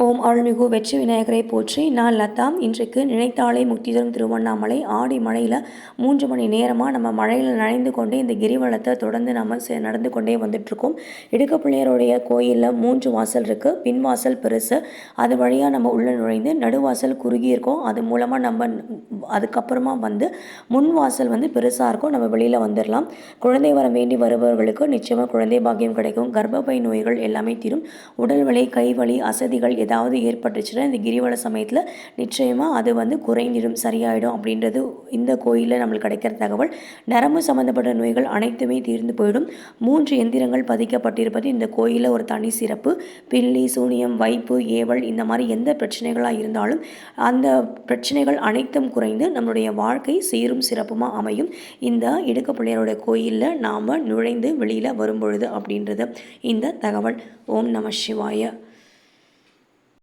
ஓம் அருள்மிகு வெற்றி விநாயகரை போற்றி நான் லதா இன்றைக்கு நினைத்தாலே முக்தி தரும் திருவண்ணாமலை ஆடி மழையில் மூன்று மணி நேரமாக நம்ம மழையில் நனைந்து கொண்டே இந்த கிரிவலத்தை தொடர்ந்து நம்ம நடந்து கொண்டே வந்துட்டுருக்கோம். இடுக்கப்பிள்ளையருடைய கோயிலில் மூன்று வாசல் இருக்குது பின் வாசல் பெருசு. அது வழியாக நம்ம உள்ளே நுழைந்து நடுவாசல் குறுகி இருக்கும் அது மூலமாக நம்ம அதுக்கப்புறமா வந்து முன் வாசல் வந்து பெருசாக இருக்கும். நம்ம வெளியில் வந்துடலாம் குழந்தை வரம் வேண்டி வருபவர்களுக்கு நிச்சயமாக குழந்தை பாக்கியம் கிடைக்கும். கர்ப்பப்பை நோய்கள் எல்லாமே தீரும். உடல் வலி கை வலி அசதிகள் ஏதாவது ஏற்பட்டுச்சுன்னா இந்த கிரிவல சமயத்தில் நிச்சயமாக அது வந்து குறைந்திடும் சரியாயிடும் அப்படின்றது இந்த கோயிலில் நம்மளுக்கு கிடைக்கிற தகவல். நரம்பு சம்மந்தப்பட்ட நோய்கள் அனைத்துமே தீர்ந்து போயிடும். மூன்று எந்திரங்கள் பதிக்கப்பட்டிருப்பது இந்த கோயிலில் ஒரு தனி சிறப்பு. பில்லி சூனியம் வைப்பு ஏவல் இந்த மாதிரி எந்த பிரச்சனைகளாக இருந்தாலும் அந்த பிரச்சனைகள் அனைத்தும் குறைந்து நம்மளுடைய வாழ்க்கை சீரும் சிறப்புமாக அமையும். இந்த இடுக்கப்பிள்ளையரோட கோயிலில் நாம் நுழைந்து வெளியில் வரும்பொழுது அப்படின்றது இந்த தகவல். ஓம் நம சிவாய.